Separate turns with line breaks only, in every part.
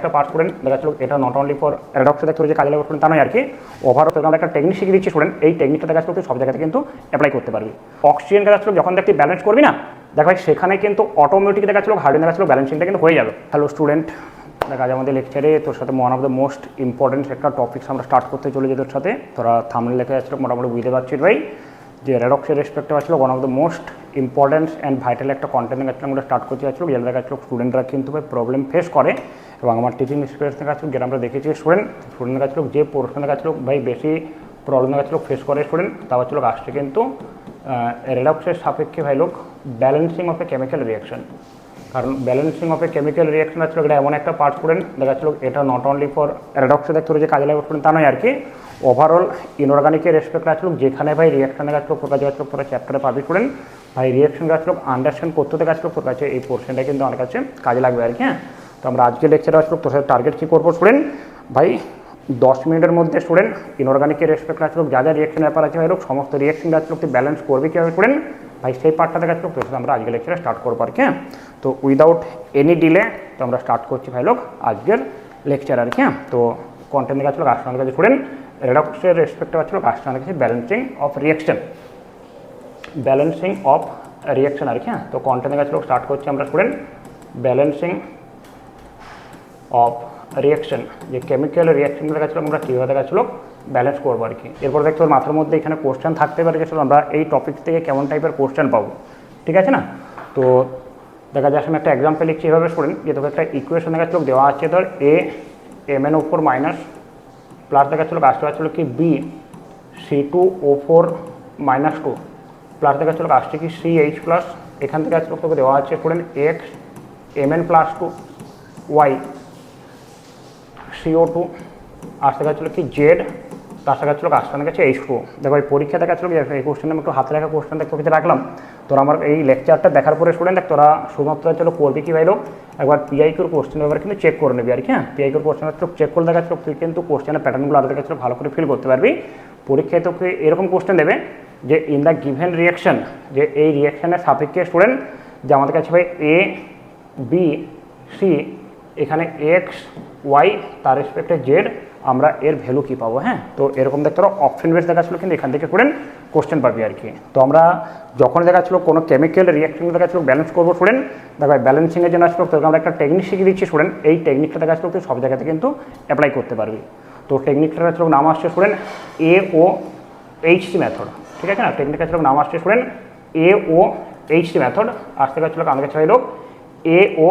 একটা part student দেখা যাচ্ছিল এটা নট অনলি ফর রেডক্সে দেখতে যে কাজে লাগবে স্টুডেন্ট তা নয় আর কি। ওভারঅল তোকে আমরা একটা টেকনিক শিখিয়ে দিচ্ছি স্টুডেন্ট এই টেকনিকটা দেখা যাচ্ছিল সব জায়গাতে কিন্তু অ্যাপ্লাই করতে পারবি। অক্সিজেন দেখা যাচ্ছিল যখন দেখতে ব্যালেন্স করবি না, দেখা ভাই সেখানে কিন্তু অটোমেটিক দেখা যাচ্ছিল হার্ডেন দেখা যাচ্ছিল ব্যালেন্সিংটা কিন্তু হয়ে যাবে। হ্যালো স্টুডেন্ট দেখ আজ আমাদের লেকচারে তোর সাথে one of the most important একটা টপিক্স আমরা স্টার্ট করতে চলে চলেছি তোর সাথে। তোরা থামলে লেখা যাচ্ছিল, মোটামুটি বুঝতে পারছিস ভাই। যে রেডক্সের রেসপেক্টে আসলে one of the most important and vital একটা কন্টেন্ট কাছে আমরা স্টার্ট করতে যাচ্ছিল যেটা দেখা যাচ্ছিল স্টুডেন্টরা কিন্তু ভাই প্রবলেম ফেস করে এবং আমার টিচিং এক্সপিরিয়েন্স যাচ্ছিল যেটা আমরা দেখেছি স্টুডেন্ট স্টুডেন্ট দেখা যাচ্ছিল যে পোর্শন দেখা যাচ্ছিল ভাই বেশি প্রবলেম দেখা যাচ্ছিল ফেস করে স্টুডেন্ট তা হচ্ছিল আসছে কিন্তু রেডক্সের সাপেক্ষে ভাই লোক balancing of a chemical reaction কারণ balancing of a chemical reaction আছে এটা এমন একটা পার্ট স্টুডেন্ট দেখা যাচ্ছিল এটা নট অনলি ফর রেডক্সে দেখতে যে কাজে লাগবে স্টুডেন্ট তা নয় আর কি। ওভারঅল ইনঅর্গানিকের রেসপেক্ট আছে যেখানে ভাই রিয়াকশন গাছলো প্রকাশ গাছলো পুরো চ্যাপ্টারে পাবি করেন, ভাই রিয়াকশন গাছলো আন্ডারস্ট্যান্ড করতে গাছলো তোর কাছে এই পোর্শনটা কিন্তু আমার কাছে কাজে লাগবে আর কি হ্যাঁ? তো আমরা আজকে লেকচারে আসলো তোর সাথে টার্গেট কী করব স্টুডেন্ট ভাই, দশ মিনিটের মধ্যে স্টুডেন্ট ইনঅর্গানিকের রেসপেক্ট আছে যা যা রিয়াকশন ব্যাপার আছে ভাই লোক সমস্ত রিয়াকশন তুই ব্যালেন্স করবি কীভাবে স্টুডেন্ট ভাই, সেই পার্টটা দেখাচ্ছিল তোর সাথে আমরা আজকে লেকচারে স্টার্ট করব আর কি হ্যাঁ? তো উইদাউট এনি ডিলে তো আমরা স্টার্ট করছি ভাই লোক, আজকের লেকচার আর কি হ্যাঁ? তো কন্টেন্ট দেখাচ্ছিল রাষ্ট্রের কাছে স্টুডেন্ট রেডক্সের রেসপেক্টে পাচ্ছিল রাষ্ট্রের কাছে balancing of reaction balancing of reaction আর কি তো কন্টেন্ট দেখাচ্ছিল স্টার্ট করছি আমরা স্টুডেন্ট ব্যালেন্সিং অফ রিয়াকশন যে কেমিক্যাল রিয়াকশন দেখাচ্ছিল আমরা কীভাবে দেখাচ্ছিল ব্যালেন্স করব আর কি এরপর দেখতে মাথার মধ্যে এখানে কোশ্চেন থাকতে পারে গেছিল আমরা এই টপিক থেকে কেমন টাইপের কোশ্চেন পাবো ঠিক আছে না তো দেখা যাচ্ছে আমি একটা এক্সাম্পল লিখছি এভাবে স্টুডেন্ট যে তোকে একটা ইকুয়েশন দেখাচ্ছিল দেওয়া আছে ধর এ এম এন ওপর মাইনাস প্লাস দেখাচ্ছিল কাজটা ছিল কি B C two O four minus two plus দেখাচ্ছিল কাজটি কি সি এইচ প্লাস এখান থেকে আসছিল তোকে দেওয়া আছে student X M N plus two Y CO two আর দেখাচ্ছিল কি জেড তার সাথে ছিল কাজটা কাছে এইচ টু দেখো, এই পরীক্ষা দেখাচ্ছিল কি, এই কোশ্চেন আমি একটু হাতে লেখা কোশ্চেন দেখতে কিছু রাখলাম। তোরা আমার এই লেকচারটা দেখার পরে স্টুডেন্ট দেখ, তোরা শুধুমাত্র চলো করবি কি ভাইলো? একবার পিআইকিউর কোশ্চেন ব্যাপারে কিন্তু চেক করে নেবি আর কি হ্যাঁ? কোশ্চেন হচ্ছে চেক করে দেখাচ্ছিল, তুই কিন্তু কোশ্চেনের প্যাটার্নগুলো আরও দেখাচ্ছিল, ভালো করে ফিল করতে পারবি। পরীক্ষায় তোকে এরকম কোশ্চেন দেবে যে ইন দ্য গিভেন রিয়াকশন যে, এই রিয়াকশনের সাপেক্ষে স্টুডেন্ট যে আমাদের কাছে ভাই এ বি সি এখানে এক্স ওয়াই তার রেসপেক্টে জেড আমরা এর ভ্যালু কী পাবো হ্যাঁ? তো এরকম দেখতে অপশন বেস দেখাচ্ছিলো কিন্তু এখান থেকে স্টুডেন্ট কোশ্চেন পাবি আর কি। তো আমরা যখন দেখাচ্ছিলো, কোনো কেমিক্যাল রিয়াকশন দেখাচ্ছিলো ব্যালেন্স করব স্টুডেন্ট দেখো ব্যালেন্সিংয়ের জন্য আসলো তোকে আমরা একটা টেকনিক শিখিয়ে দিচ্ছি স্টুডেন্ট এই টেকনিকটা দেখাচ্ছিলো, তুই সব জায়গাতে কিন্তু অ্যাপ্লাই করতে পারবি। তো টেকনিকটা দেখাচ্ছিলো, নাম আসছে student A O H C method ঠিক আছে না? টেকনিকটা ছিল নাম আসছে student A O H C method আসতে গেছিল আমাদের কাছে হলো A O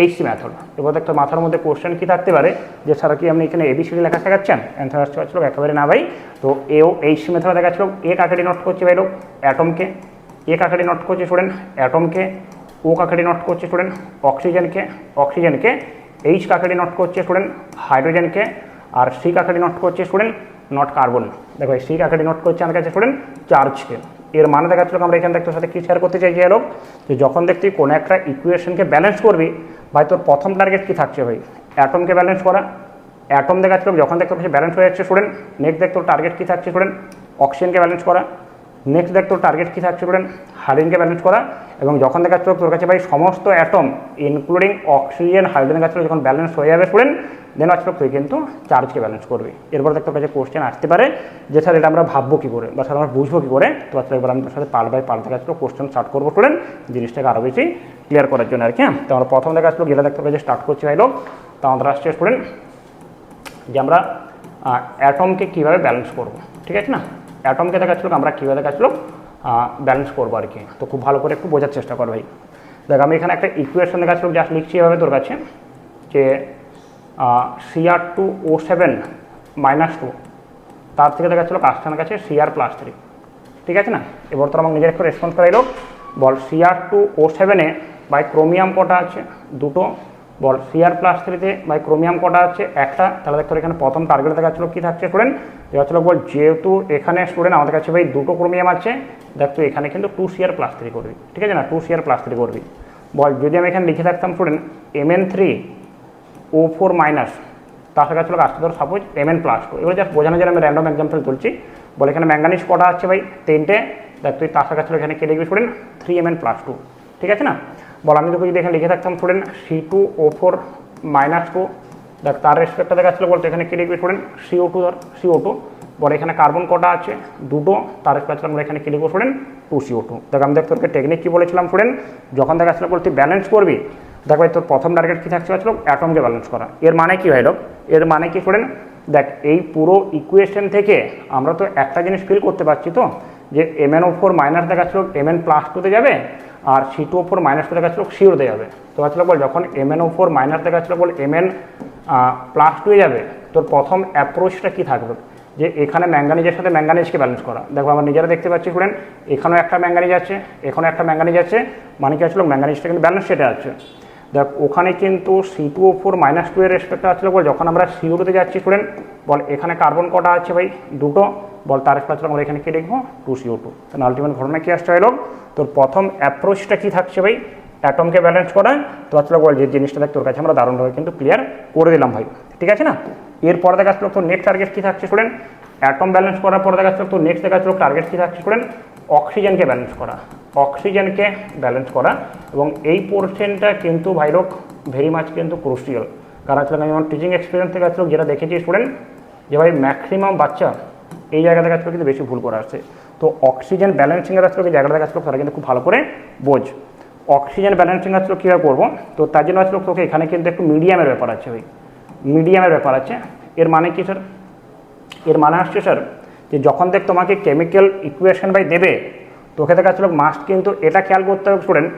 H C method এবার একটা মাথার মধ্যে কোশ্চেন কী থাকতে পারে, যে ছাড়া কি আপনি এখানে এবিসিডি লেখা শেখাচ্ছেন? অ্যান্সার আসতে পারছিল, একেবারে না ভাই। তো এও ও এইচ সি মেথড দেখাচ্ছিল এ কাকাটি নোট করছে ভাই লোক? অ্যাটমকে এ কাকাটি নোট করছে স্টুডেন্ট অ্যাটমকে ও কাকাটি নোট করছে স্টুডেন্ট অক্সিজেনকে অক্সিজেনকে এইচ কাকাটি নোট করছে স্টুডেন্ট হাইড্রোজেনকে আর সি কাকাটি নোট করছে স্টুডেন্ট নট কার্বন দেখো সি কাকাটি নোট করছে আমার কাছে স্টুডেন্ট চার্জকে এর মানে দেখাচ্ছিল আমরা এখান থেকে সাথে কী শেয়ার করতে চাইছি হলো যে যখন দেখতি কোনো একটা ইকুয়েশনকে ব্যালেন্স করবি ভাই, তোর প্রথম টার্গেট কী থাকছে ভাই? অ্যাটমকে ব্যালেন্স করা। অ্যাটম দেখাচ্ছিল যখন দেখতে পাচ্ছি ব্যালেন্স হয়ে যাচ্ছে স্টুডেন্ট নেক্সট দেখ তোর টার্গেট কী থাকছে স্টুডেন্ট অক্সিজেনকে ব্যালেন্স করা। নেক্সট দেখ তোর টার্গেট কী থাকছে স্টুডেন্ট হাইড্রোজেনকে ব্যালেন্স করা এবং যখন দেখাচ্ছিল তোর কাছে ভাই সমস্ত অ্যাটম ইনক্লুডিং অক্সিজেন হাইড্রোজেন কাছে যখন ব্যালেন্স হয়ে যাবে স্টুডেন্ট দেন আসলে তুই কিন্তু চার্জকে ব্যালেন্স করবি। এরপর দেখ তোর কাছে কোশ্চেন আসতে পারে যে, স্যার, এটা আমরা ভাববো কী করে? বা, স্যার, আমরা বুঝব কী করে? তো আসলে এবার আমি তোর সাথে পার্ট বাই পার্ট দেখাচ্ছিল কোশ্চেন স্টার্ট করব স্টুডেন্ট জিনিসটাকে আরও বেশি ক্লিয়ার করার জন্য আর কি হ্যাঁ? তো আমরা প্রথম দেখা আসলো গেলে দেখতে স্টার্ট করছি ভাই লোক। তো আমাদের আসছে স্টুডেন্ট যে, আমরা অ্যাটমকে কীভাবে ব্যালেন্স করব, ঠিক আছে না? অ্যাটমকে দেখাচ্ছিল আমরা কীভাবে দেখাচ্ছিল ব্যালেন্স করব আর কি। তো খুব ভালো করে একটু বোঝার চেষ্টা কর ভাই। দেখ, আমি এখানে একটা ইকুয়েশন দেখাচ্ছিল জাস্ট লিখছি এভাবে তোর কাছে, যে CR two O seven minus two তার থেকে দেখাচ্ছিল কাস্টানের কাছে সিআর প্লাস থ্রি ঠিক আছে না? এবার তোর আমাকে নিজের একটু রেসপন্স করাইলো। বল সিআর টু ও সেভেনে বাই ক্রোমিয়াম কটা আছে? দুটো বল সিআর প্লাস থ্রিতে বাই ক্রোমিয়াম কটা আছে? একটা। তাহলে দেখতে এখানে প্রথম টার্গেট দেখাচ্ছিল কী থাকছে স্টুডেন্ট দেখাচ্ছিল বল, যেহেতু এখানে স্টুডেন্ট আমাদের কাছে ভাই দুটো ক্রোমিয়াম আছে। দেখতো এখানে কিন্তু টু সিআর প্লাস থ্রি করবি। ঠিক আছে না? টু সিআর প্লাস থ্রি করবি। বল, যদি আমি এখানে লিখে থাকতাম student M N three O four minus তার সাথে ছিল আসতে ধর suppose M N plus two এবার জাস্ট বোঝানো যায় আমি র্যান্ডম এক্সাম্পল তুলছি। বলে, এখানে ম্যাঙ্গানিস কটা আছে ভাই? তিনটে। দেখ তুই তার সাথে ছিল এখানে কে লিখবি student three M N plus two ঠিক আছে না? বল, আমি তোকে যদি এখানে লিখে থাকতাম student C two O four minus two দেখ, তার রেসপেক্টে দেখা যাচ্ছিল বলতে এখানে কি লিখবি স্টুডেন্ট সিও টু ধর সিও টু বলে, এখানে কার্বন কটা আছে? দুটো, তার রেসপেক্টে আমরা এখানে কি লিখব স্টুডেন্ট টু সিও টু দেখ, আমি দেখ তোকে টেকনিক কী বলেছিলাম স্টুডেন্ট যখন দেখা যাচ্ছিল বলতে ব্যালেন্স করবি, দেখ ভাই, তোর প্রথম টার্গেট কি থাকছে পাচ্ছিল অ্যাটমকে ব্যালেন্স করা, এর মানে কী ভাই, লোক? এর মানে কি স্টুডেন্ট দেখ, এই পুরো ইকুয়েশন থেকে আমরা তো একটা জিনিস ফিল করতে পারছি তো, যে M N O four minus দেখাচ্ছিল এম এন প্লাস টুতে যাবে আর C two four minus two দেখাচ্ছিল দেওয়া যাবে। তো আসলে বল, যখন M N O four minus দেখাচ্ছিল বল এম এন প্লাস টুয়ে যাবে, তোর প্রথম অ্যাপ্রোচটা কী থাকবে? যে এখানে ম্যাঙ্গানিজের সাথে ম্যাঙ্গানিজকে ব্যালেন্স করা। দেখো, আমরা নিজেরা দেখতে পাচ্ছি স্টুডেন্ট এখানেও একটা ম্যাঙ্গানিজ আছে, এখানেও একটা ম্যাঙ্গানিজ আছে। মানে কি আসলে ম্যাঙ্গানিজটা কিন্তু ব্যালেন্স সেটা আছে। দেখ, ওখানে কিন্তু C two O four minus two এর রেসপেক্টে আসলে বল, যখন আমরা সিউরোতে যাচ্ছি স্টুডেন্ট বল, এখানে কার্বন কটা আছে ভাই? দুটো। বল তার রেসপেক্টে আমরা এখানে কি লিখব টু সিও টু তাহলে আলটিমেট ঘটনা কি আসছে হলো তোর প্রথম অ্যাপ্রোচটা কি থাকছে ভাই? অ্যাটমকে ব্যালেন্স করা। তো আসলে বল যে জিনিসটা দেখ, তোর কাছে আমরা দারুণভাবে কিন্তু ক্লিয়ার করে দিলাম ভাই। ঠিক আছে না? এরপরে দেখা যাচ্ছিল তোর নেক্সট টার্গেট কী থাকছে স্টুডেন্ট অ্যাটম ব্যালেন্স করার পরে দেখা যাচ্ছিল তোর নেক্সট দেখা যাচ্ছিল টার্গেট কী থাকছে স্টুডেন্ট অক্সিজেনকে ব্যালেন্স করা। অক্সিজেনকে ব্যালেন্স করা। এবং এই পোর্শনটা কিন্তু ভাইরক ভেরি মাচ কিন্তু ক্রুশিয়াল কারণ আসলে আমি আমার টিচিং এক্সপিরিয়েন্স থেকে আসলে যেটা দেখেছি স্টুডেন্ট যে ভাই ম্যাক্সিমাম বাচ্চা এই জায়গাতে কাজ করে কিন্তু বেশি ভুল করে আসছে। তো অক্সিজেন ব্যালেন্সিংয়ের আসলে এই জায়গাটা কাজ তারা কিন্তু খুব ভালো করে বোঝ। অক্সিজেন ব্যালেন্সিং আসলে কীভাবে করব? তো তার জন্য আসলে তোকে এখানে কিন্তু একটু মিডিয়ামের ব্যাপার আছে ভাই। মিডিয়ামের ব্যাপার আছে। এর মানে কি স্যার এর মানে আসছে স্যার যে যখন দেখ তোমাকে কেমিক্যাল ইকুয়েশন বাই দেবে, তোকে দেখা আসলে মাস্ট কিন্তু এটা খেয়াল করতে হবে স্টুডেন্ট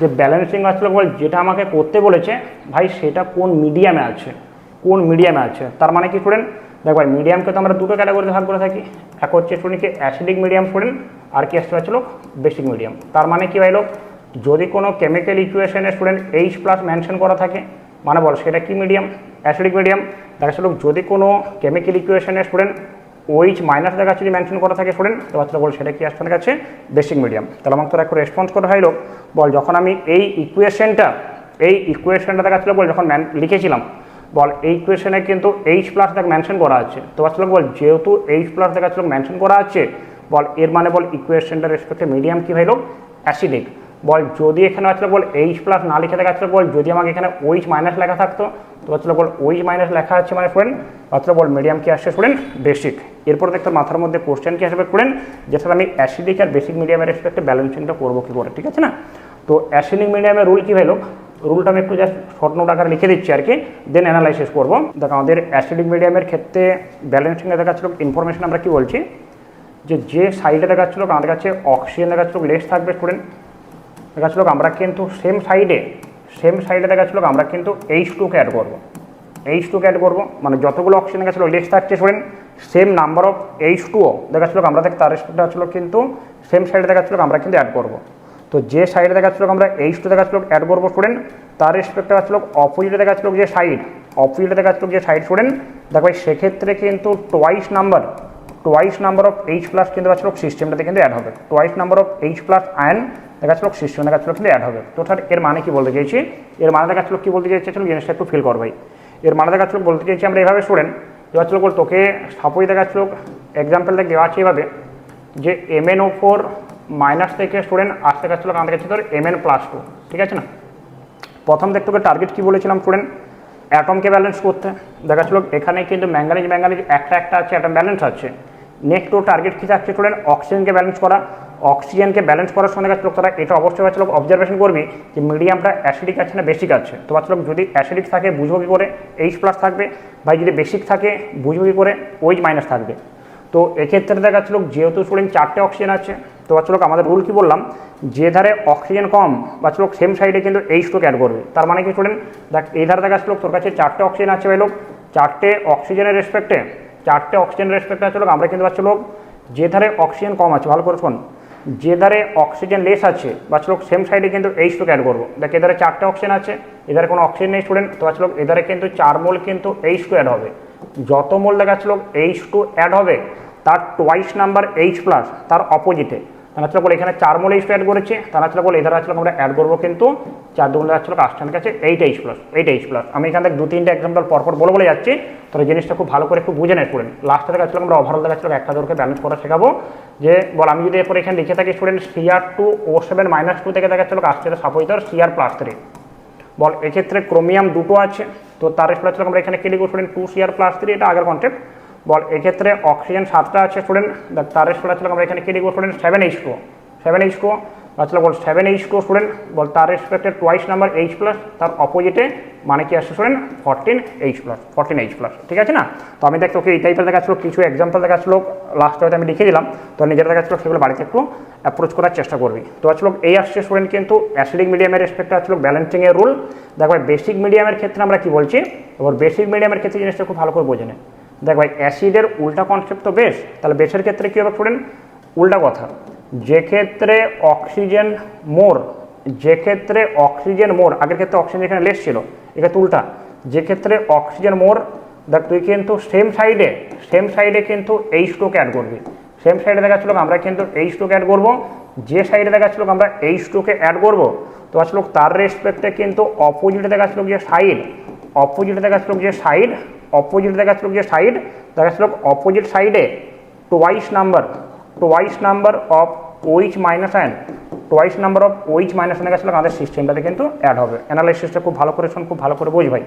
যে ব্যালেন্সিং আসলে বল যেটা আমাকে করতে বলেছে, ভাই সেটা কোন মিডিয়ামে আছে? কোন মিডিয়ামে আছে? তার মানে কি স্টুডেন্ট দেখ ভাই মিডিয়ামকে তো আমরা দুটো ক্যাটাগরিতে ভাগ করে থাকি। এক হচ্ছে স্টুডেন্টকে অ্যাসিডিক মিডিয়াম স্টুডেন্ট আর কি আসতে পারছিল বেসিক মিডিয়াম তার মানে কি ভাই যদি কোনো কেমিক্যাল ইকুয়েশনে স্টুডেন্ট এইচ প্লাস মেনশন করা থাকে মানে বল সেটা কি মিডিয়াম অ্যাসিডিক মিডিয়াম দেখা যাচ্ছে যদি কোনো কেমিক্যাল ইকুয়েশনে স্টুডেন্ট ওইচ মাইনাস দেখা যদি মেনশন করা থাকে স্টুডেন্ট তো বাচ্চারা বল সেটা কি আসতে কাছে? বেসিক মিডিয়াম তাহলে আমাকে তোরা একটু রেসপন্স করে হইল বল যখন আমি এই ইকুয়েশনটা এই ইকুয়েশনটা দেখাচ্ছিল বল যখন লিখেছিলাম বল, এই কোয়েশনে কিন্তু এইচ প্লাস দেখ মেনশন করা আছে। তো বাচ্চারা বল, যেহেতু এইচ প্লাস দেখাচ্ছিল মেনশন করা আছে, বল, এর মানে বল ইকুয়েশনটা রেসপেক্টে মিডিয়াম কী হইল অ্যাসিডিক বল, যদি এখানে আসলে বল এইচ প্লাস না লিখে দেখা বল, যদি আমাকে এখানে ওইচ মাইনাস লেখা থাকতো, তো আসলে বল ওইচ মাইনাস লেখা আছে মানে স্টুডেন্ট আসলে বল মিডিয়াম কি আসছে স্টুডেন্ট বেসিক এরপর দেখতে মাথার মধ্যে কোশ্চেন কি আসবে স্টুডেন্ট যেটা আমি অ্যাসিডিক আর বেসিক মিডিয়ামের রেসপেক্টে ব্যালেন্সিংটা করব কী করে, ঠিক আছে না? তো অ্যাসিডিক মিডিয়ামের রুল কী হলো? রুলটা আমি একটু জাস্ট শর্ট নোট আকারে লিখে দিচ্ছি আর কি দেন অ্যানালাইসিস করব। দেখো, আমাদের অ্যাসিডিক মিডিয়ামের ক্ষেত্রে ব্যালেন্সিংয়ে দেখাচ্ছিল ইনফরমেশন আমরা কি বলছি? যে যে সাইডে দেখাচ্ছিল আমাদের কাছে অক্সিজেন দেখাচ্ছিল লেস থাকবে স্টুডেন্ট দেখাচ্ছিল আমরা কিন্তু সেম সাইডে সেম সাইডে দেখাচ্ছিল আমরা কিন্তু এইচ টুকে অ্যাড করব। এইচ টুকে অ্যাড করব মানে যতগুলো অক্সিজেন গেছিল লেস থাকছে student same number of H টুও দেখাচ্ছিল আমরা দেখ, তার হচ্ছিল কিন্তু সেম সাইডে দেখাচ্ছিল আমরা কিন্তু অ্যাড করব। তো যে সাইডে দেখাচ্ছিল আমরা এইচ টু দেখাচ্ছিল অ্যাড করব স্টুডেন্ট তার রেসপেক্টে হচ্ছিল অপোজিটে দেখাচ্ছিল যে সাইড অপোজিটে দেখাচ্ছিল যে সাইড স্টুডেন্ট দেখো সেক্ষেত্রে কিন্তু twice number twice number of H plus কিন্তু দেখাচ্ছিল সিস্টেমটাতে কিন্তু অ্যাড হবে twice number of H plus ion দেখাচ্ছিল সিস্টেম দেখাচ্ছিল কিন্তু অ্যাড হবে তো স্যার এর মানে কি বলতে চাইছি এর মানে দেখাচ্ছিল কি বলতে চাইছিলাম জিনিসটা একটু ফিল করবাই এর মানে দেখাচ্ছিল বলতে চাইছি আমরা এভাবে স্টুডেন্ট দেখাচ্ছিল বল তোকে সাপোজ দেখাচ্ছিল এক্সাম্পল দেখ দেওয়া আছে এভাবে যে M N O four minus থেকে স্টুডেন্ট আসতে গেছিল আমাদের কাছে তোর এম এন প্লাস টু ঠিক আছে না? প্রথম দেখ তোকে টার্গেট কী বলেছিলাম স্টুডেন্ট অ্যাটমকে ব্যালেন্স করতে। দেখাচ্ছিল এখানে কিন্তু ম্যাঙ্গানিজ ম্যাঙ্গানিজ একটা একটা আছে, একটা ব্যালেন্স আছে। নেক্সট ওর টার্গেট কী থাকছে স্টুডেন্ট অক্সিজেনকে ব্যালেন্স করা। অক্সিজেনকে ব্যালেন্স করার সঙ্গে কাছে তারা এটা অবশ্যই বাচ্চা অবজারভেশন করবি যে মিডিয়ামটা অ্যাসিডিক আছে না বেসিক আছে? তো বাচ্চা যদি অ্যাসিডিক থাকে, বুঝব কী করে? এইচ প্লাস থাকবে। ভাই যদি বেসিক থাকে, বুঝব কী করে? ওইচ মাইনাস থাকবে। তো এক্ষেত্রে দেখা যাচ্ছে লোক যেহেতু স্টুডেন্ট চারটে অক্সিজেন আছে, তো বাচ্চা লোক আমাদের রুল কী বললাম? যে ধারে অক্সিজেন কম বাচ্চা লোক সেম সাইডে কিন্তু এই টুকে অ্যাড করবে। তার মানে কি স্টুডেন্ট দেখ, এই ধারে দেখা তোর কাছে চারটে অক্সিজেন আছে ভাই লোক। চারটে অক্সিজেনের রেসপেক্টে চারটে অক্সিজেনের রেসপেক্টে আছে লোক। আমরা কিন্তু পাচ্ছি লোক, যে ধারে অক্সিজেন কম আছে, ভালো করে শোন। যে ধারে অক্সিজেন লেস আছে বাচ্চা লোক সেম সাইডে কিন্তু এই টুকে অ্যাড করব। দেখ এধারে চারটে অক্সিজেন আছে এধারে কোনো অক্সিজেন নেই স্টুডেন্ট তো বাচ্চা লোক এধারে কিন্তু চার মোল কিন্তু এই টু অ্যাড হবে। যত মোল দেখা যাচ্ছে লোক এইচ টু অ্যাড হবে, তার টোয়াইস নাম্বার এইচ প্লাস তার অপোজিটে তাহলে হচ্ছে বলে, এখানে চার মোল এইচ টু অ্যাড করেছে, তাহলে হচ্ছে বলে, এধারে আসলে আমরা অ্যাড করব কিন্তু চার দুগুণ আসলে কাস্টানের কাছে eight H plus eight H plus আমি এখান থেকে দু তিনটে এক্সাম্পল পরপর বলে বলে যাচ্ছি তোরা জিনিসটা খুব ভালো করে একটু বুঝে নেয় স্টুডেন্ট লাস্টে দেখা যাচ্ছিল আমরা ওভারঅল দেখা একটা দরকে ব্যালেন্স করা শেখাবো। যে বল, আমি যদি এরপর এখানে লিখে থাকি student CR two O seven minus two থেকে দেখা যাচ্ছিল আসছে সাপোজ ধর সিআর প্লাস থ্রি বল, এক্ষেত্রে ক্রোমিয়াম দুটো আছে, তো তার রেসপেক্ট আমরা এখানে কি লিখব student two CR plus three এটা আগের কনসেপ্ট বল, এক্ষেত্রে অক্সিজেন সাতটা আছে স্টুডেন্ট তার রেসপেক্ট আমরা এখানে কি লিখব student seven H two seven H two আচ্ছা বল সেভেন এইচ টু স্টুডেন্ট বল তার রেসপেক্টে টোয়াইশ নাম্বার এইচ প্লাস তার অপোজিটে মানে কি আসছে student fourteen H plus fourteen H plus ঠিক আছে না? তো আমি দেখতে ওকে এই টাইপের দেখাচ্ছিল, কিছু এক্সাম্পল দেখাচ্ছিল লাস্টে হয়তো আমি লিখে দিলাম, তো নিজের দেখাচ্ছিল সেগুলো বাড়িতে একটু অ্যাপ্রোচ করার চেষ্টা করবি। তো আসলে এই আসছে স্টুডেন্ট কিন্তু অ্যাসিডিক মিডিয়ামের রেসপেক্টে আসলে ব্যালেন্সিং এর রুল দেখ ভাই বেসিক মিডিয়ামের ক্ষেত্রে আমরা কী বলছি? এবার বেসিক মিডিয়ামের ক্ষেত্রে জিনিসটা খুব ভালো করে বোঝে নেয় দেখ ভাই অ্যাসিডের উল্টা কনসেপ্ট তো বেশ, তাহলে বেসের ক্ষেত্রে কী হবে স্টুডেন্ট উল্টা কথা। যে ক্ষেত্রে অক্সিজেন মোর যে ক্ষেত্রে অক্সিজেন মোর আগের ক্ষেত্রে অক্সিজেন এখানে লেস ছিল এক্ষেত্রে উল্টা। যে ক্ষেত্রে অক্সিজেন মোর দেখ তুই কিন্তু সেম সাইডে সেম সাইডে কিন্তু এই স্টোক অ্যাড করবি। সেম সাইডে দেখাচ্ছিল আমরা কিন্তু এই স্টোক অ্যাড করব। যে সাইডে দেখাচ্ছিল আমরা এই স্টোকে অ্যাড করব। তো আসলে তার রেসপেক্টে কিন্তু অপোজিটে দেখাচ্ছিল যে সাইড অপোজিটে দেখাচ্ছিল যে সাইড অপোজিট দেখাচ্ছিল যে সাইড দেখাচ্ছিল অপোজিট সাইডে twice number twice number of OH minus an twice number of OH minus an গেছিল আমাদের সিস্টেমটাতে কিন্তু অ্যাড হবে। অ্যানালাইসিসটা খুব ভালো করে শোন, খুব ভালো করে বোঝ ভাই।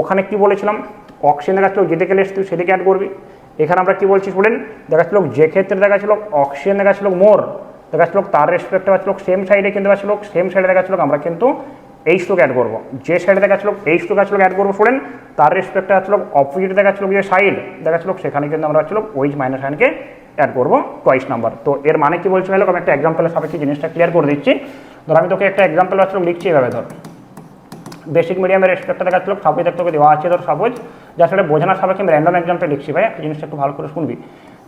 ওখানে কি বলেছিলাম? অক্সিজেন দেখাচ্ছিল, যেদিকে লেস তুই সেদিকে অ্যাড করবি। এখানে আমরা কি বলছি স্টুডেন্ট দেখাচ্ছিল যে ক্ষেত্রে দেখাচ্ছিল অক্সিজেন দেখাচ্ছিল মোর দেখাচ্ছিল তার রেসপেক্টে দেখাচ্ছিল সেম সাইডে কিন্তু দেখাচ্ছিল সেম সাইডে দেখাচ্ছিল আমরা কিন্তু এই স্ট্রোক অ্যাড করব। যে সাইডে দেখাচ্ছিল এই স্ট্রোক আসলে অ্যাড করব স্টুডেন্ট তার রেসপেক্টে আসছিল অপোজিটে দেখাচ্ছিল যে সাইড দেখাচ্ছিল সেখানে কিন্তু আমরা আসছিল ওইচ মাইনাস সাইনকে অ্যাড করব টয়েস নাম্বার তো এর মানে কি বলছি ভাই আমি একটা এক্সাম্পলের সাপেক্ষে জিনিসটা ক্লিয়ার করে দিচ্ছি। ধর আমি তোকে একটা এক্সাম্পল আসলে লিখছি এভাবে ধর। বেসিক মিডিয়ামের রেসপেক্টটা দেখাচ্ছিল সাপোজ তোকে দেওয়া আছে ধর সাপোজ যা সেটা বোঝানোর সাপেক্ষে আমি র্যান্ডম এক্সাম্পল লিখছি ভাই, একটা জিনিসটা একটু ভালো করে শুনবি।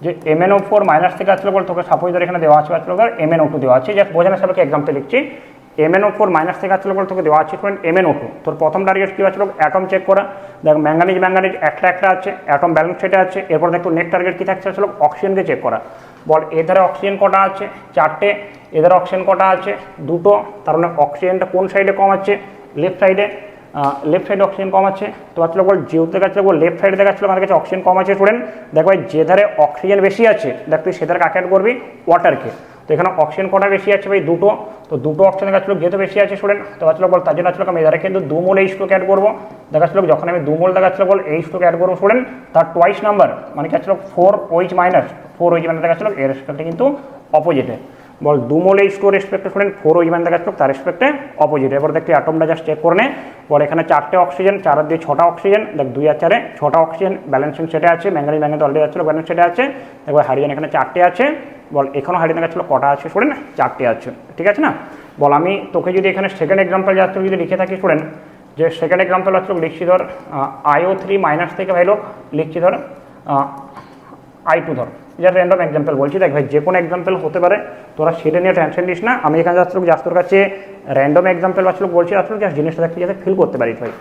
যে M N O four minus থেকে আসলে বল, তোকে সাপোজ ধর এখানে দেওয়া আছে আসলে ধর এম এন ও টু দেওয়া আছে যা বোঝানোর সাপেক্ষে এক্সাম্পল লিখছি। M N O four minus থেকে আসলে বল, তোকে দেওয়া আছে friend M N O two তোর প্রথম টার্গেট কী আছে অ্যাটম চেক করা। দেখ ম্যাঙ্গানিজ ম্যাঙ্গানিজ একটা একটা আছে অ্যাটম ব্যালেন্স সেটা আছে, এরপর দেখ নেক্সট টার্গেট কী থাকছে? আসলে অক্সিজেনকে চেক করা। বল, এধারে অক্সিজেন কটা আছে? চারটে। এধারে অক্সিজেন কটা আছে? দুটো। তার মানে অক্সিজেনটা কোন সাইডে কম আছে? লেফট সাইডে লেফট সাইডে অক্সিজেন কম আছে। তো আসলে বল যেহেতু দেখাচ্ছিল বল লেফট সাইডে দেখাচ্ছিল আমার কাছে অক্সিজেন কম আছে স্টুডেন্ট দেখ যে ধারে অক্সিজেন বেশি আছে, দেখ তুই সেধারে কাকে অ্যাড করবি? ওয়াটারকে তো এখানে অক্সিজেন কটা বেশি আছে ভাই? দুটো। তো দুটো অক্সিজেন দেখাচ্ছিল, যেহেতু বেশি আছে স্টুডেন্ট তো আসলে বল তার জন্য আসলে আমি এধারে কিন্তু দু মোল এই স্টোক অ্যাড করব। দেখাচ্ছিল, যখন আমি দু মোল দেখাচ্ছিল, বল এই স্টোক অ্যাড করব স্টুডেন্ট তার টোয়াইস নাম্বার মানে কি আসলে four OH minus four OH minus দেখাচ্ছিল, এর রেসপেক্টে কিন্তু অপোজিটে বল দু মোল এই স্টোর রেসপেক্টে স্টুডেন্ট ফোর ওই মান দেখাচ্ছিল তার রেসপেক্টে অপোজিট এবার দেখি অ্যাটমটা জাস্ট চেক করে নে। বল এখানে চারটে অক্সিজেন চার দিয়ে ছটা অক্সিজেন দেখ দুই আর চারে ছটা অক্সিজেন ব্যালেন্সিং সেটে আছে ম্যাঙ্গানি ম্যাঙ্গানি অলরেডি আছে ব্যালেন্স সেটে আছে। এবার হারিয়ান এখানে চারটে আছে। বল এখানেও হারিয়ে দেখাচ্ছিল কটা আছে স্টুডেন্ট চারটে আছে, ঠিক আছে না? বল আমি তোকে যদি এখানে সেকেন্ড এক্সাম্পল যাচ্ছে যদি লিখে থাকি স্টুডেন্ট যে সেকেন্ড এক্সাম্পল হচ্ছে লিখছি ধর আইও থ্রি মাইনাস থেকে ভাইলো লিখছি ধর আই টু ধর। যার র্যান্ডম এক্সাম্পল বলছি, দেখ ভাই যে কোনো এক্সাম্পল হতে পারে, তোরা সেটা নিয়ে টেনশন নিস না। আমি এখানে যাচ্ছিল জাস্ট তোর কাছে র্যান্ডম এক্সাম্পল আসলে বলছি আসলে জাস্ট জিনিসটা দেখতে যাতে ফিল করতে পারিস ভাই।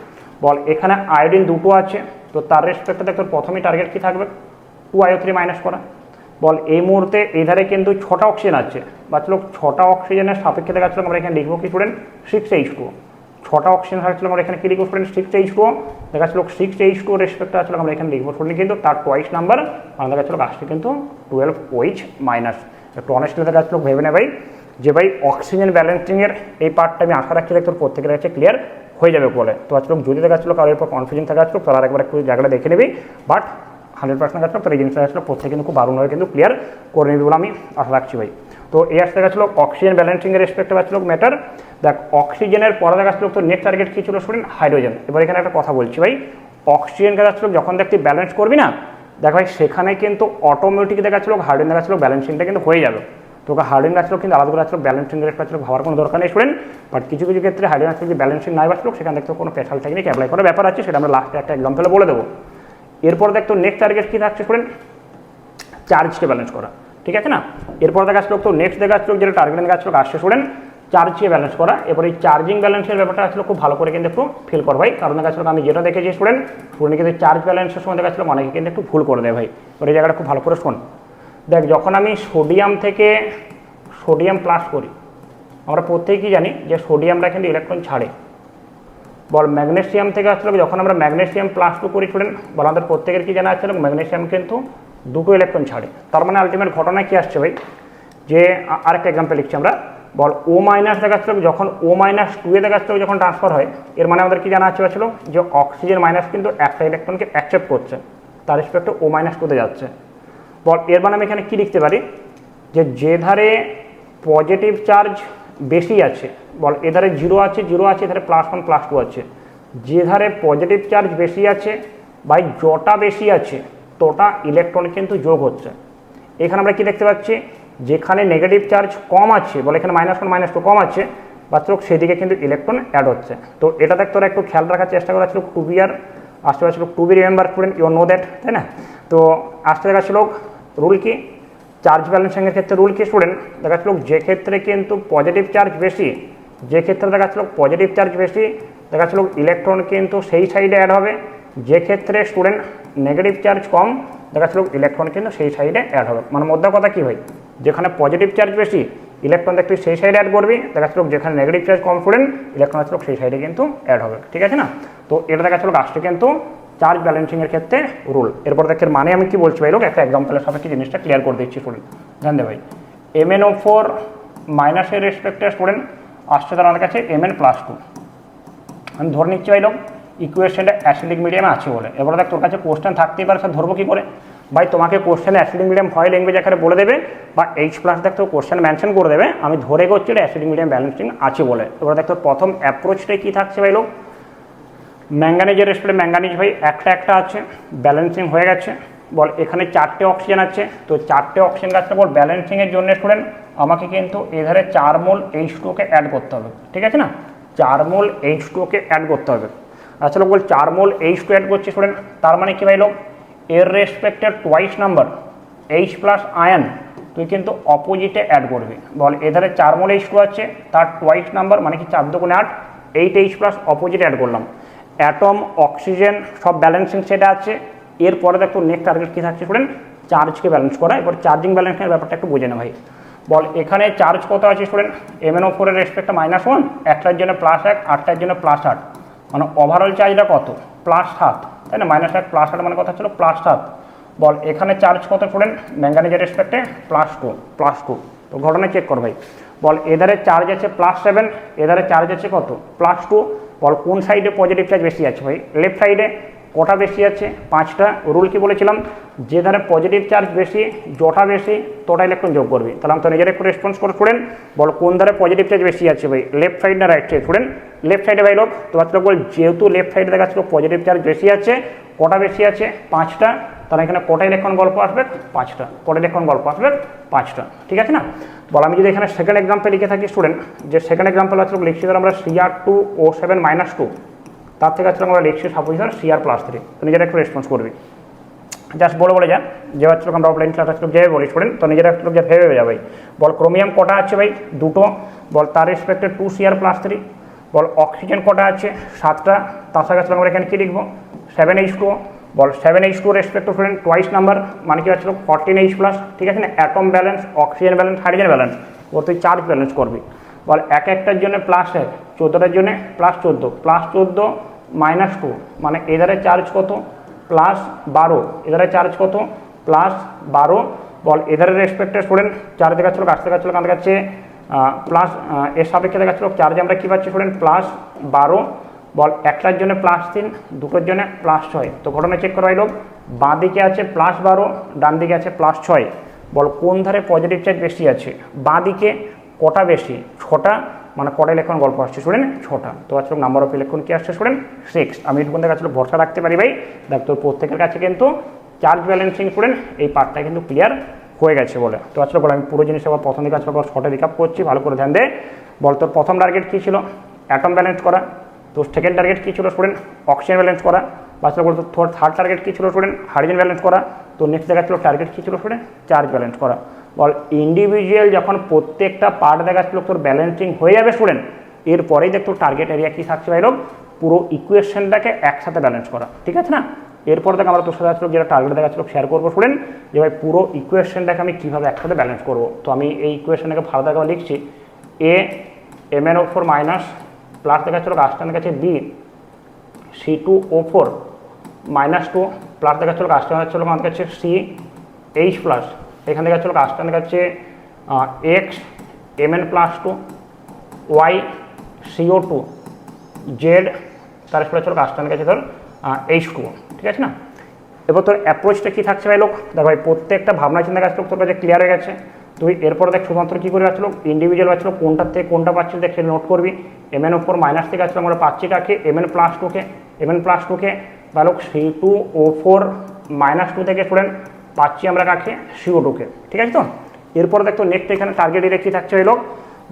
বল, এখানে আয়োডিন দুটো আছে, তো তার রেসপেক্টে দেখ, তোর প্রথমেই টার্গেট কী থাকবে? টু আইও থ্রি মাইনাস করা। বল, এই মুহূর্তে এধারে কিন্তু ছটা অক্সিজেন আছে। বাচ্চা ছটা অক্সিজেনের সাপেক্ষে দেখাচ্ছিল আমরা এখানে লিখব কি স্টুডেন্ট সিক্স এইচ টু ছটা অক্সিজেন থাকছিল আমরা এখানে কি লিখব স্টুডেন্ট সিক্স এইচ টু দেখাচ্ছিল সিক্স এইচ টু রেসপেক্ট আসলে আমরা এখানে লিখব স্টুডেন্ট কিন্তু, তার টোয়াইস নাম্বার আমরা দেখাচ্ছিল কাজটি কিন্তু টুয়েলভ ওইচ মাইনাস একটু অনেস্টলি দেখাচ্ছিল ভেবে নে ভাই, যে ভাই অক্সিজেন ব্যালেন্সিংয়ের এই পার্টটা আমি আশা রাখছি তোর প্রত্যেকের কাছে ক্লিয়ার হয়ে যাবে বলে। তো আসলে যদি দেখাচ্ছিল কারোর উপর কনফিউশন থাকা আসলো তারা একবার একটু জায়গাটা দেখে নিবি। বাট হান্ড্রেড পার্সেন্ট কাছে তোর এই জিনিসটা আসলে প্রত্যেকে কিন্তু খুব দারুণভাবে কিন্তু ক্লিয়ার করে নিবি বলে আমি আশা রাখছি ভাই। তো এই আসতে গেছিল অক্সিজেন ব্যালেন্সিংয়ের রেসপেক্টে পাচ্ছিল ম্যাটার দেখ অক্সিজেনের পরে দেখা যাচ্ছিল তো নেক্সট টার্গেট কী ছিল স্টুডেন্ট হাইড্রোজেন এবার এখানে একটা কথা বলছি ভাই অক্সিজেন দেখাচ্ছিল যখন দেখ তুই ব্যালেন্স করবি না, দেখ ভাই, সেখানে কিন্তু অটোমেটিক দেখাচ্ছিল হাইড্রোজেন দেখাচ্ছিল ব্যালেন্সিংটা কিন্তু হয়ে যাবে। তোকে হাইড্রোজেন গাছগুলো কিন্তু আলাদা করে আসছিল ব্যালেন্সিং রেট পাচ্ছিল ভাবার কোনো দরকার নেই স্টুডেন্ট বাট কিছু কিছু ক্ষেত্রে হাইড্রোজেন গাছগুলো যদি ব্যালেন্সিং নাই বাঁচলো, সেখানে দেখতে কোনো স্পেশাল টেকনিক অ্যাপ্লাই করার ব্যাপার আছে, সেটা আমরা লাস্টে একটা এক্সাম্পলে বলে দেবো। এরপর দেখতো নেক্সট টার্গেট কী থাকছে স্টুডেন্ট চার্জকে ব্যালেন্স করা। ঠিক আছে না? এরপর দেখা যাচ্ছিল তো নেক্সট দেখা যাচ্ছিল যেটা টার্গেট দেখা যাচ্ছিল আসছে স্টুডেন্ট চার্জকে ব্যালেন্স করা। এবার এই চার্জিং ব্যালেন্সের ব্যাপারটা আসলে খুব ভালো করে কিন্তু একটু ফিল কর ভাই। কারণ দেখা যাচ্ছিল আমি যেটা দেখেছি স্টুডেন্ট স্টুডেন্ট কিন্তু চার্জ ব্যালেন্সের সময় দেখা যাচ্ছিল অনেকে কিন্তু একটু ভুল করে দেয় ভাই। এবার এই জায়গাটা খুব ভালো করে শোন। দেখ, যখন আমি সোডিয়াম থেকে সোডিয়াম প্লাস করি, আমরা প্রত্যেকেই জানি যে সোডিয়ামটা কিন্তু ইলেকট্রন ছাড়ে। বল ম্যাগনেশিয়াম থেকে আসলে যখন আমরা ম্যাগনেশিয়াম প্লাস টু করি স্টুডেন্ট বল আমাদের প্রত্যেকের কি জানা আছে? ম্যাগনেশিয়াম কিন্তু দুটো ইলেকট্রন ছাড়ে। তার মানে আলটিমেট ঘটনা কি আসছে ভাই? যে আরেকটা এক্সাম্পল লিখছি আমরা। বল ও মাইনাস দেখাচ্ছিল, যখন ও মাইনাস টু এ দেখাচ্ছিল, যখন ট্রান্সফার হয়, এর মানে আমাদের কি জানা আছে ছিল যে অক্সিজেন মাইনাস কিন্তু একটা ইলেকট্রনকে অ্যাকসেপ্ট করছে। তার রেসপেক্টে ও মাইনাস টুতে যাচ্ছে। বল, এর মানে আমি এখানে কী লিখতে পারি? যে যে ধারে পজিটিভ চার্জ বেশি আছে, বল এধারে জিরো আছে জিরো আছে এধারে প্লাস ওয়ান প্লাস টু আছে। যে ধারে পজিটিভ চার্জ বেশি আছে বাই যটা বেশি আছে তোটা ইলেকট্রন কিন্তু যোগ হচ্ছে। এখানে আমরা কি দেখতে পাচ্ছি? যেখানে নেগেটিভ চার্জ কম আছে, বলে এখানে মাইনাস ওয়ান মাইনাস টু কম আছে বাচ্চা সেদিকে কিন্তু ইলেকট্রন অ্যাড হচ্ছে। তো এটা দেখ, তোরা একটু খেয়াল রাখার চেষ্টা করা ছিল টু বি আর আসতে পারছিল to be remember student you know that তাই না? তো আসতে দেখা ছিল রুল কি? চার্জ ব্যালেন্সিংয়ের ক্ষেত্রে রুল কি স্টুডেন্ট দেখা যাচ্ছিল যে ক্ষেত্রে কিন্তু পজিটিভ চার্জ বেশি, যে ক্ষেত্রে দেখা যাচ্ছিল পজিটিভ চার্জ বেশি, দেখা যাচ্ছিল ইলেকট্রন কিন্তু সেই সাইডে অ্যাড হবে। যে ক্ষেত্রে স্টুডেন্ট নেগেটিভ চার্জ কম, দেখা যাচ্ছিল ইলেকট্রন কিন্তু সেই সাইডে অ্যাড হবে। মানে মধ্যে কথা কী হয় যেখানে পজিটিভ চার্জ বেশি ইলেকট্রন দেখতে সেই সাইডে অ্যাড করবি, দেখা যাচ্ছিল যেখানে নেগেটিভ চার্জ কম স্টুডেন্ট ইলেকট্রন আসছিল সেই সাইডে কিন্তু অ্যাড হবে। ঠিক আছে না? তো এটা দেখা যাচ্ছিল লাস্টে কিন্তু চার্জ ব্যালেন্সিংয়ের ক্ষেত্রে রুল এরপর দেখের মানে আমি কি বলছি ভাই লোক? একটা এক্সাম্পলের সাপেক্ষে জিনিসটা ক্লিয়ার করে দিচ্ছি স্টুডেন্ট জান দে ভাই এম এন ও ফোর মাইনাসের রেসপেক্টে স্টুডেন্ট আসছে তার আমার কাছে এম এন প্লাস টু আমি ধরে নিচ্ছি ভাই লোক ইকুয়েশনটা অ্যাসিডিক মিডিয়ামে আছে বলে। এবার দেখ, তোর কাছে কোশ্চেন থাকতেই পারে স্যার ধরবো কী করে? ভাই, তোমাকে কোশ্চেনে অ্যাসিডিক মিডিয়াম হয় ল্যাঙ্গুয়েজ আকারে বলে দেবে, বা এইচ প্লাস দেখ তো কোশ্চেন মেনশন করে দেবে, আমি ধরে করছি এটা অ্যাসিডিক মিডিয়াম ব্যালেন্সিং আছে বলে। এবার দেখ, তোর প্রথম অ্যাপ্রোচটাই কী থাকছে ভাই লোক? ম্যাঙ্গানিজের রেসপেক্টে ম্যাঙ্গানিজ ভাই, একটা একটা আছে ব্যালেন্সিং হয়ে গেছে। বল, এখানে চারটে অক্সিজেন আছে, তো চারটে অক্সিজেন গাছটা বল ব্যালেন্সিংয়ের জন্য স্টুডেন্ট আমাকে কিন্তু এধারে চার মোল এইচ টুকে অ্যাড করতে হবে। ঠিক আছে না? চার মোল এইচ টুকে অ্যাড করতে হবে। আসলে বল চার মোল এইচ টু অ্যাড করছে স্টুডেন্ট তার মানে কি ভাই লোক? এর রেসপেক্টে twice number H plus ion তুই কিন্তু অপোজিটে অ্যাড করবি। বল, এধারে চার মোল এইচ টু আছে, তার টোয়াইস নাম্বার মানে কি চার দুগুণে আট? এইট এইচ প্লাস অপোজিটে অ্যাড করলাম। অ্যাটম অক্সিজেন সব ব্যালেন্সিং সেটা আছে। এরপরে দেখো নেক্সট টার্গেট কী থাকছে স্টুডেন্ট চার্জকে ব্যালেন্স করা। এবার চার্জিং ব্যালেন্সের ব্যাপারটা একটু বোঝে নে ভাই। বল, এখানে চার্জ কত আছে স্টুডেন্ট এমএনও ফোরের রেসপেক্টে মাইনাস ওয়ান একটার জন্য প্লাস এক, আটটার জন্য প্লাস আট। মানে ওভারঅল চার্জটা কত? প্লাস সাত, তাই না? মাইনাস এক প্লাস আট মানে কথা ছিল প্লাস সাত। বল, এখানে চার্জ কত স্টুডেন্ট ম্যাঙ্গানিজের রেসপেক্টে প্লাস টু প্লাস টু তো ঘটনা চেক কর ভাই। বল, এধারে চার্জ আছে প্লাস সেভেন এধারে চার্জ আছে কত? প্লাস টু বল, কোন সাইডে পজিটিভ চার্জ বেশি আছে ভাই? লেফট সাইডে কটা বেশি আছে? পাঁচটা। রুল কি বলেছিলাম? যে ধারে পজিটিভ চার্জ বেশি যটা বেশি, তোটা ইলেকট্রন যোগ করবে। তাহলে আমি তো নিজের একটু রেসপন্স করে স্টুডেন্ট বল কোন ধারে পজিটিভ চার্জ বেশি আছে ভাই? লেফট সাইড না রাইট সাইড স্টুডেন্ট লেফট সাইডে ভাই লোক তো বাচ্চা বল যেহেতু লেফট সাইডে দেখাচ্ছিল পজিটিভ চার্জ বেশি আছে, কটা বেশি আছে? পাঁচটা। তাহলে এখানে কটা ইলেকট্রন গল্প আসবে? পাঁচটা। কটা ইলেকট্রন গল্প আসবে? পাঁচটা। ঠিক আছে না? বল আমি যদি এখানে সেকেন্ড এক্সাম্পল লিখে থাকি স্টুডেন্ট যে সেকেন্ড এক্সাম্পল আছে, লিখছি ধর আমরা CR two O seven minus two তার থেকে আসলে আমরা লিখছি সাপোজ ধর সিআর প্লাস থ্রি তো নিজেরা একটু রেসপন্স করবি। জাস্ট বলে বলে যা, যে হচ্ছে আমরা অফলাইন ক্লাস আসলে যেভাবে বলি স্টুডেন্ট তো নিজেরা একটু যা ভেবে যাবে বল ক্রোমিয়াম কটা আছে ভাই? দুটো। বল তার রেসপেক্টে টু সিআর প্লাস থ্রি বল অক্সিজেন কটা আছে? সাতটা। তার সাথে আসলে আমরা এখানে কী লিখব? Seven H two ball seven H two respect to student twice number মানে কি হচ্ছিল ফর্টিন এইচ প্লাস ঠিক আছে না? Atom balance oxygen balance hydrogen balance ও তুই চার্জ ব্যালেন্স করবি। বল এক একটার জন্য প্লাস এক, চোদ্দোটার জন্য প্লাস চোদ্দ। প্লাস চোদ্দ মাইনাস টু মানে এধারে চার্জ কত? প্লাস বারো এধারে চার্জ কত? প্লাস বারো, বল এধারে রেসপেক্টে স্টুডেন্ট চার্জ দেখাচ্ছিল কাছ দেখাচ্ছিল কান দেখাচ্ছে প্লাস এর সাপেক্ষে দেখাচ্ছিল চার্জে আমরা কী পাচ্ছি স্টুডেন্ট প্লাস বারো, বল একটার জন্য প্লাস তিন, দুটোর জন্য প্লাস ছয়। তো ঘটনা চেক করা হইল বাঁ দিকে আছে প্লাস বারো, ডান দিকে আছে প্লাস ছয়। বল কোন ধারে পজিটিভ চার্জ বেশি আছে? বাঁ দিকে, কটা বেশি? ছটা মানে কটা ইলেকট্রন গল্প আসছে স্টুডেন্ট ছটা। তো আজকে নাম্বার অফ ইলেকট্রন কি আসছে স্টুডেন্ট সিক্স আমি এটুকুন কাছে ভরসা রাখতে পারি ভাই। দেখ তোর প্রত্যেকের কাছে কিন্তু চার্জ ব্যালেন্সিং স্টুডেন্ট এই পার্টটা কিন্তু ক্লিয়ার হয়ে গেছে বলে। তো আজকে বলে আমি পুরো জিনিস আবার প্রথম দিকে আজকে আবার শর্টে রিকাপ করছি, ভালো করে ধ্যান দে। বল তোর প্রথম টার্গেট কী ছিল? অ্যাটম ব্যালেন্স করা। তো সেকেন্ড টার্গেট কী ছিল স্টুডেন্ট অক্সিজেন ব্যালেন্স করা। বাচ্চারা বলতো তোর থার্ড টার্গেট কী ছিল স্টুডেন্ট হাইড্রোজেন ব্যালেন্স করা। তো নেক্সট দেখা ছিল টার্গেট কী ছিল স্টুডেন্ট চার্জ ব্যালেন্স করা। বল ইন্ডিভিজুয়াল যখন প্রত্যেকটা পার্ট দেখাচ্ছিল, তোর ব্যালেন্সিং হয়ে যাবে স্টুডেন্ট এরপরেই দেখ তোর টার্গেট এরিয়া কী থাকছে ভাইরব পুরো ইকুয়েশনটাকে একসাথে ব্যালেন্স করা, ঠিক আছে না? এরপর থেকে আমরা তোর সাথে আসলে যেটা টার্গেট দেখাচ্ছিল শেয়ার করব স্টুডেন্ট যে ভাই পুরো ইকুয়েশনটাকে আমি কীভাবে একসাথে ব্যালেন্স করব। তো আমি এই ইকুয়েশনটাকে ভালো দেখা লিখছি এ M N O four minus plus দেখাচ্ছিল গাছটানের কাছে B C two O four minus two plus দেখাচ্ছিল গাছটান হচ্ছিল আমাদের কাছে সি এইচ প্লাস এখান থেকে হচ্ছিল গাছটানের কাছে X M N plus two Y CO two Z তারপরে চলো কাস্টানের কাছে ধর এইচ টু ঠিক আছে না? এবার তোর অ্যাপ্রোচটা কী থাকছে ভাই লোক? দেখ ভাই, প্রত্যেকটা ভাবনা চিন্তা কাজ তোর কাছে ক্লিয়ার হয়ে গেছে। তুই এরপর দেখ শুধুমাত্র কী করে আসলো? ইন্ডিভিজুয়াল আসলো, কোনটার থেকে কোনটা পাচ্ছিস দেখ সেটা নোট করবি। এম এন ওপর মাইনাস থেকে আসলো, আমরা পাচ্ছি কাকে? এম এন প্লাস টুকে এম এন প্লাস টুকে লোক C two O four minus two থেকে স্টুডেন্ট পাচ্ছি আমরা কাকে? সিও টুকে ঠিক আছে তো? এরপর দেখ নেক্সট এখানে টার্গেট ডিরেক্টলি থাকছে হলো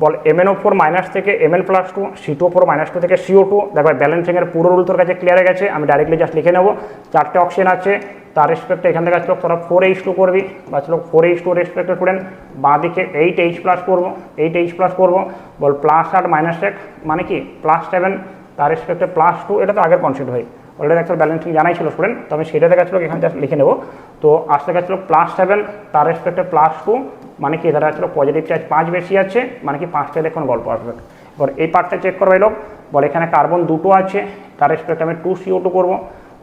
বল M N O four minus থেকে M N plus two C two four minus two থেকে সিও টু দেখো ব্যালেন্সিংয়ের পুরো রুল তোর কাছে ক্লিয়ার হয়ে গেছে, আমি ডাইরেক্টলি জাস্ট লিখে নেব। চারটে অপশন আছে, তার রেসপেক্টে এখান থেকে আসলো, তোরা ফোর এইচ টু করবি বা ফোর এইচ টু রেসপেক্টে স্টুডেন্ট বাঁ দিকে এইট এইচ প্লাস করব এইট এইচ প্লাস করব, বল প্লাস আট মাইনাস এক মানে কি? প্লাস সেভেন তার রেসপেক্টে প্লাস টু এটা তো আগের কনসেপ্ট হয় অলরেডি একটা ব্যালেন্সিং জানাই ছিল স্টুডেন্ট তো আমি সেটা দেখাচ্ছিল এখানে জাস্ট লিখে নেব। তো আসতে গেছিল প্লাস সেভেন তার রেসপেক্টে প্লাস টু মানে কি এধারে আসলে পজিটিভ চার্জ পাঁচ বেশি আছে মানে কি পাঁচটা ইলেকট্রন গল্প আসবে। এবার এই পার্টটা চেক করব লোক বল এখানে কার্বন দুটো আছে, তার রেসপেক্টে আমি টু সিও টু করব।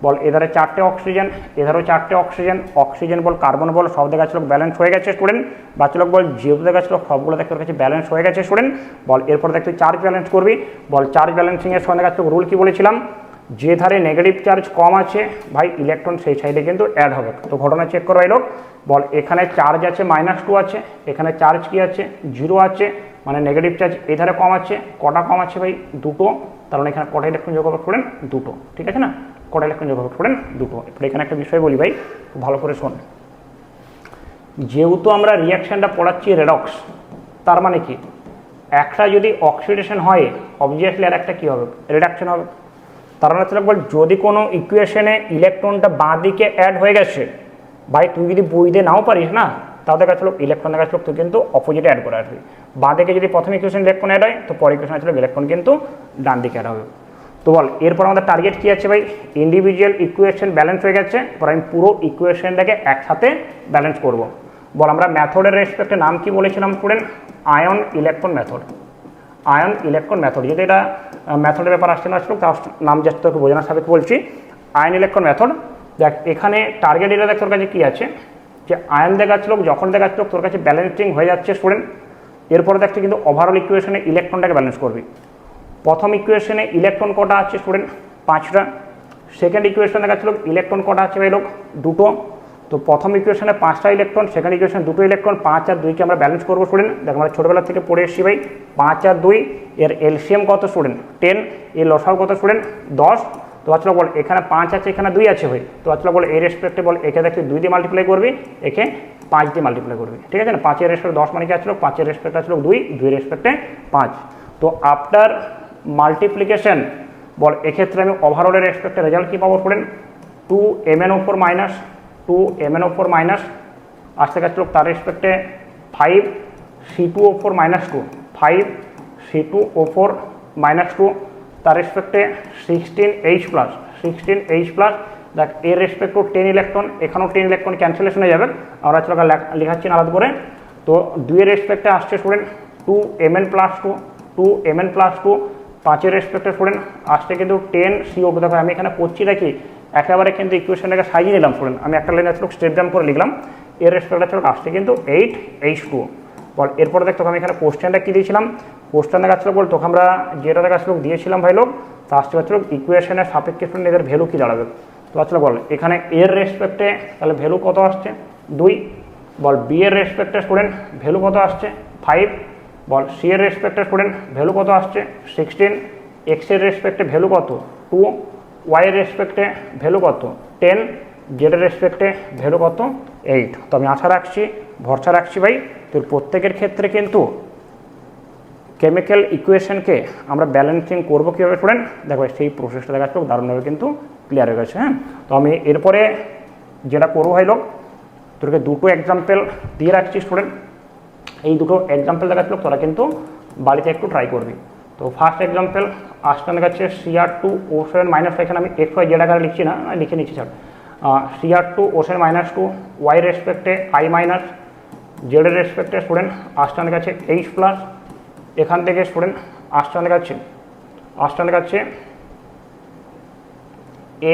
বল এধারে চারটে অক্সিজেন এধারেও চারটে অক্সিজেন অক্সিজেন বল কার্বন বল, সব দেখা ছিল ব্যালেন্স হয়ে গেছে স্টুডেন্ট বাচ্চালোক বল যেহেতু দেখা ছিল, সবগুলো দেখতে কাছে ব্যালেন্স হয়ে গেছে স্টুডেন্ট বল এরপর দেখতে চার্জ ব্যালেন্স করবি, বল চার্জ ব্যালেন্সিংয়ের সঙ্গে দেখা রুল কি বলেছিলাম? যে ধারে নেগেটিভ চার্জ কম আছে, ভাই ইলেকট্রন সেই সাইডে কিন্তু অ্যাড হবে। তো ঘটনা চেক করো এলো বল, এখানে চার্জ আছে মাইনাস টু আছে, এখানে চার্জ কি আছে? জিরো আছে মানে নেগেটিভ চার্জ এই ধারে কম আছে, কটা কম আছে ভাই? দুটো। কারণ এখানে কটা ইলেকট্রন যোগ হবে স্টুডেন্ট দুটো। ঠিক আছে না? কটা ইলেকট্রন যোগ হবে স্টুডেন্ট দুটো। এবার এখানে একটা বিষয় বলি ভাই ভালো করে শোন। যেহেতু আমরা রিয়াকশানটা পড়াচ্ছি রেডক্স তার মানে কি? একটা যদি অক্সিডেশন হয় অবভিয়াসলি আর একটা কী হবে? রিডাকশন হবে। তার মানে হচ্ছে বল, যদি কোনো ইকুয়েশনে ইলেকট্রনটা বাঁ দিকে অ্যাড হয়ে গেছে, ভাই তুই যদি বইতে নাও পারিস না, তাহলে কাছে লোক ইলেকট্রন দেখা লোক তুই কিন্তু অপোজিটে অ্যাড করে আসবি। বাঁ দিকে যদি প্রথম ইকুয়েশন ইলেকট্রন অ্যাড হয়, তো পরে ইকুয়েশন আছে ইলেকট্রন কিন্তু ডান দিকে অ্যাড হবে। তো বল, এরপর আমাদের টার্গেট কী আছে ভাই? ইন্ডিভিজুয়াল ইকুয়েশন ব্যালেন্স হয়ে গেছে, এবার আমি পুরো ইকুয়েশনটাকে একসাথে ব্যালেন্স করব। বল, আমরা ম্যাথডের রেসপেক্টে নাম কি বলেছিলাম student ion electron method ion electron method যদি এটা মেথডের ব্যাপার আসছে না তার নাম জাস্ট একটু বোঝানোর সাপেক্ষে বলছি। আয়ন ইলেকট্রন মেথড দেখ, এখানে টার্গেট এরিয়া দেখ তোর কাছে কী আছে। যে আয়ন দেখাচ্ছিল, যখন দেখাচ্ছিল, তোর কাছে ব্যালেন্সিং হয়ে যাচ্ছে স্টুডেন্ট এরপরে দেখছি কিন্তু ওভারঅল ইকুয়েশনে ইলেকট্রনটাকে ব্যালেন্স করবি। প্রথম ইকুয়েশনে ইলেকট্রন কটা আছে স্টুডেন্ট পাঁচটা। সেকেন্ড ইকুয়েশন দেখাচ্ছিল ইলেকট্রন কটা আছে, ভাই লোক? দুটো। তো প্রথম ইকুয়েশনে পাঁচটা ইলেকট্রন সেকেন্ড ইকুয়েশন দুটো ইলেকট্রন পাঁচ আর দুইকে আমরা ব্যালেন্স করব স্টুডেন্ট দেখ, আমরা ছোটোবেলা থেকে পড়ে এসেছি ভাই। পাঁচ আর দুই, এর এলসিএম কত স্টুডেন্ট টেন এর লসাও কত স্টুডেন্ট দশ। তো আচ্ছা বল, এখানে পাঁচ আছে, এখানে দুই আছে ভাই। তো আচ্ছা বল, এই রেসপেক্টে বল, একে দেখতে দুই দিয়ে মাল্টিপ্লাই করবি, একে পাঁচ দিয়ে মাল্টিপ্লাই করবি। ঠিক আছে না? পাঁচের রেসপেক্ট দশ মানে কি আসলো পাঁচের রেসপেক্ট আসলো দুই দুই রেসপেক্টে পাঁচ। তো আফটার মাল্টিপ্লিকেশন বল, এক্ষেত্রে আমি ওভারঅলের রেসপেক্টে রেজাল্ট কী পাবো স্টুডেন্ট টু এম এন ওপর মাইনাস টু এন ওপর মাইনাস আসতে গেছিল তার রেসপেক্টে five C two O four minus two five C two O four minus two তার রেসপেক্টে sixteen H plus sixteen H plus দেখ এর রেসপেক্ট টু টেন ইলেকট্রন এখানেও ten electron cancellation হয়ে যাবে। আমরা চলো লেখাচ্ছি আলাদা করে। তো দুইয়ের রেসপেক্টে আসছে student two M N plus two two M N plus two পাঁচের রেসপেক্টে স্টুডেন্ট আসছে কিন্তু টেন সিও দেখো, আমি এখানে করছি নাকি একেবারে কিন্তু ইকুয়েশনটাকে সাজিয়ে নিলাম স্টুডেন্ট আমি একটা লাইন আসলে স্টেপ ডাউন করে লিখলাম। এর রেসপেক্টে ছিল আসছে কিন্তু এইট এইচ টু বল, এরপরে দেখ তোকে আমি এখানে কোশ্চেনটা কী দিয়েছিলাম? কোশ্চেন দেখাচ্ছিল, বল, তোকে আমরা যেটা দেখাচ্ছিল দিয়েছিলাম ভাই লোক তা আসতে পারছিল ইকুয়েশনের সাপেক্ষে স্টুডেন্ট এদের ভ্যালু কী দাঁড়াবে? তো আসলে বল, এখানে এর রেসপেক্টে তাহলে ভ্যালু কত আসছে? দুই। বল বি এর রেসপেক্টে স্টুডেন্ট ভ্যালু কত আসছে? ফাইভ বল সি এর রেসপেক্টে স্টুডেন্ট ভ্যালু কত আসছে? সিক্সটিন এক্সের রেসপেক্টে ভ্যালু কত? টু ওয়াই এর রেসপেক্টে ভ্যালু কত? টেন জেড এর রেসপেক্টে ভ্যালু কত? এইট তো আমি আশা রাখছি, ভরসা রাখছি ভাই, তোর প্রত্যেকের ক্ষেত্রে কিন্তু কেমিক্যাল ইকুয়েশনকে আমরা ব্যালেন্সিং করব কীভাবে স্টুডেন্ট দেখো, সেই প্রসেসটা দেখা যাচ্ছে দারুণভাবে কিন্তু ক্লিয়ার হয়ে গেছে হ্যাঁ? তো আমি এরপরে যেটা করব ভাই লোক, তোকে দুটো এক্সাম্পল দিয়ে রাখছি স্টুডেন্ট এই দুটো এক্সাম্পল দেখাচ্ছিল, তোরা কিন্তু বাড়িতে একটু ট্রাই করবি। তো ফার্স্ট এক্সাম্পল আসতে দেখাচ্ছে CR two O seven minus এখানে আমি এক্স ওয়াই জেড আকারে লিখছি না লিখে নিচ্ছি sir CR two O seven minus two Y রেসপেক্টে I minus জেডের রেসপেক্টে স্টুডেন্ট আসতে কাছে এইচ প্লাস এখান থেকে স্টুডেন্ট আসতে কাছে আসতে কাছে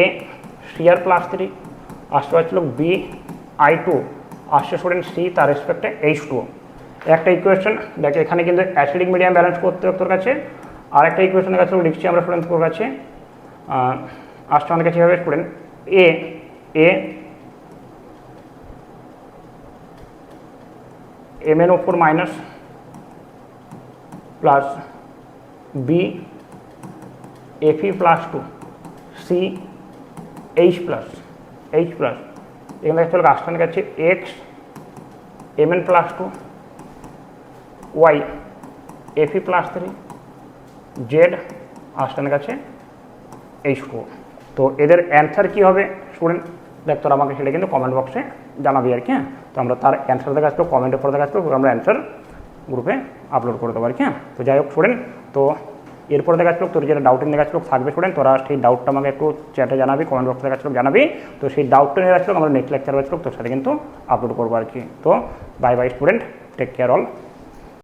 এ সিআর প্লাস থ্রি আসতে পারছিল বি আই টু আসছে স্টুডেন্ট সি তার রেসপেক্টে এইচ টু একটা ইকুয়েশন দেখ এখানে কিন্তু অ্যাসিডিক মিডিয়াম ব্যালেন্স করতে হবে তোর কাছে। আর একটা ইকুয়েশনের কাছে লিখছি আমরা স্টুডেন্ট তোর কাছে। আসছে আমাদের কাছে এভাবে student A A M N O four minus plus B এফি plus two C H plus H plus এখানে চলো আসটানের কাছে X M N plus two Y এফি plus three Z আসটানের কাছে এইচ টু তো এদের অ্যান্সার কী হবে? স্টুডেন্ট দেখ তোরা আমাকে সেটা কিন্তু কমেন্ট বক্সে জানাবি আর কি হ্যাঁ? তো আমরা তার অ্যান্সার দেখা আসলো কমেন্টের পরে দেখা আসলো আমরা অ্যান্সার গ্রুপে আপলোড করে দেবো আর কি হ্যাঁ? তো যাই হোক স্টুডেন্ট তো এরপরে দেখা যাচ্ছিল তোর যেটা ডাউটের দেখা যাচ্ছিল থাকবে স্টুডেন্ট তোরা সেই ডাউটটা আমাকে একটু চ্যাটে জানাবি কমেন্ট বক্সে দেখা জানাবি। তো সেই ডাউটটা নিয়ে যাচ্ছিল আমরা নেক্সট লেকচার যাচ্ছিল তোর সাথে কিন্তু আপলোড করব আর কি। তো bye bye student take care all